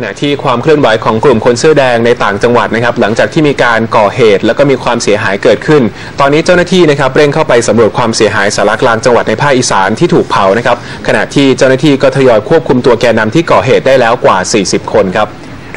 ขณะที่ความเคลื่อนไหวของกลุ่มคนเสื้อแดงในต่างจังหวัดนะครับหลังจากที่มีการก่อเหตุ แล้วก็มีความเสียหายเกิดขึ้น ตอนนี้เจ้าหน้าที่นะครับเร่งเข้าไปสำรวจความเสียหายสารกลางจังหวัดในภาคอีสานที่ถูกเผานะครับขณะที่เจ้าหน้าที่ก็ทยอยควบคุมตัวแกนนำที่ก่อเหตุได้แล้วกว่า 40 คนครับ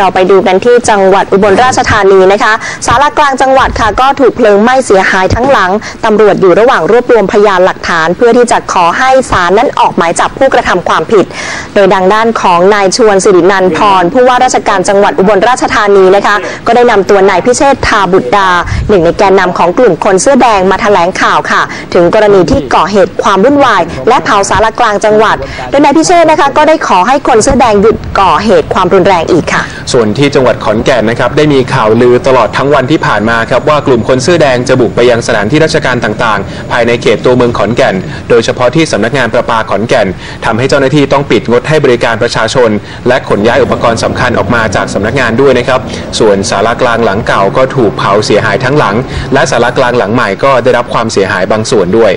เราไปดูกันที่จังหวัดอุบลราชธานีนะคะสารากลางจังหวัดค่ะก็ถูกเพลิงไหม้เสียหายทั้งหลังตำรวจอยู่ระหว่างรวบรวมพยานหลักฐาน เพื่อที่จะขอให้ศาลนั้นออกหมายจับผู้กระทำความผิด โดยดังด้านของนายชวนสิรินันพรผู้ว่าราชการจังหวัดอุบลราชธานีนะคะก็ได้นำตัวนายพิเชษทาบุตรดาหนึ่งในแกนนำของกลุ่มคนเสื้อแดงมาแถลงข่าวค่ะ ถึงกรณีที่ก่อเหตุความวุ่นวาย และเผาสารกลางจังหวัด โดยนายพิเชษนะคะก็ได้ขอให้คนเสื้อแดงหยุดก่อเหตุความรุนแรงอีกค่ะส่วนที่จังหวัดขอนแก่นนะครับได้มีข่าวลือตลอดทั้งวันที่ผ่านมาครับว่ากลุ่มคนเสื้อแดงจะบุกไปยังสถานที่ราชการต่างๆ ภายในเขตตัวเมืองขอนแก่น โดยเฉพาะที่สำนักงานประปาขอนแก่นทำให้เจ้าหน้าที่ต้องปิดงดให้บริการประชาชน และขนย้ายอุปกรณ์สำคัญออกมาจากสำนักงานด้วยนะครับส่วนศาลากลางหลังเก่าก็ถูกเผาเสียหายทั้งหลัง และศาลากลางหลังใหม่ก็ได้รับความเสียหายบางส่วนด้วย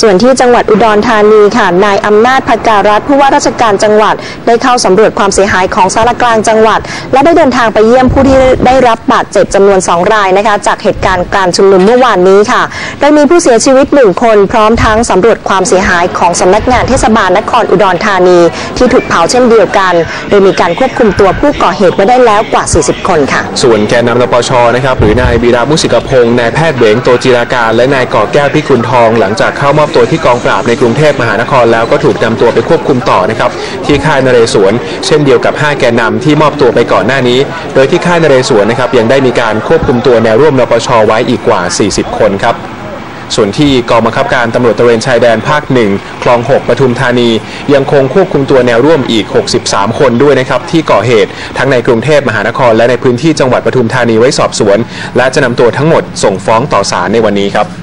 ส่วนที่จังหวัดอุดรธานีค่ะนายอำนาจพการัฐผู้ว่าราชการจังหวัด ได้เข้าสำรวจความเสียหายของสารกลางจังหวัดและได้เดินทางไปเยี่ยมผู้ที่ได้รับบาดเจ็บจำนวน 2 รายนะคะ จากเหตุการณ์การชุมนุมเมื่อวานนี้ค่ะโดยมีผู้เสียชีวิตหนึ่งคนพร้อมทั้งสำรวจความเสียหายของสำนักงานเทศบาลนครอุดรธานี ที่ถูกเผาเช่นเดียวกัน โดยมีการควบคุมตัวผู้ก่อเหตุไว้ได้แล้วกว่า 40 คนค่ะ ส่วนแกนนำนปชนะครับหรือนายบีรามุสิกพงศ์นายแพทย์เหวงโตจิราการ และนายก่อแก้วพิกุลทอง หลังจากเข้ามอบตัวที่กองปราบในกรุงเทพมหานครแล้วก็ถูกนำตัวไปควบคุมต่อนะครับที่ค่ายนเรศวรเช่นเดียวกับ 5 แกนนำที่มอบตัวไปก่อนหน้านี้ โดยที่ค่ายนเรศวรนะครับยังได้มีการควบคุมตัวแนวร่วมนปชไว้อีกกว่า 40 คนครับส่วนที่กองบังคับการตำรวจตระเวนชายแดนภาคหนึ่งคลอง 6 ปทุมธานี ยังคงควบคุมตัวแนวร่วมอีก 63 คนด้วยนะครับ ที่ก่อเหตุทั้งในกรุงเทพมหานครและในพื้นที่จังหวัดปทุมธานีไว้สอบสวน และจะนำตัวทั้งหมดส่งฟ้องต่อศาลในวันนี้ครับ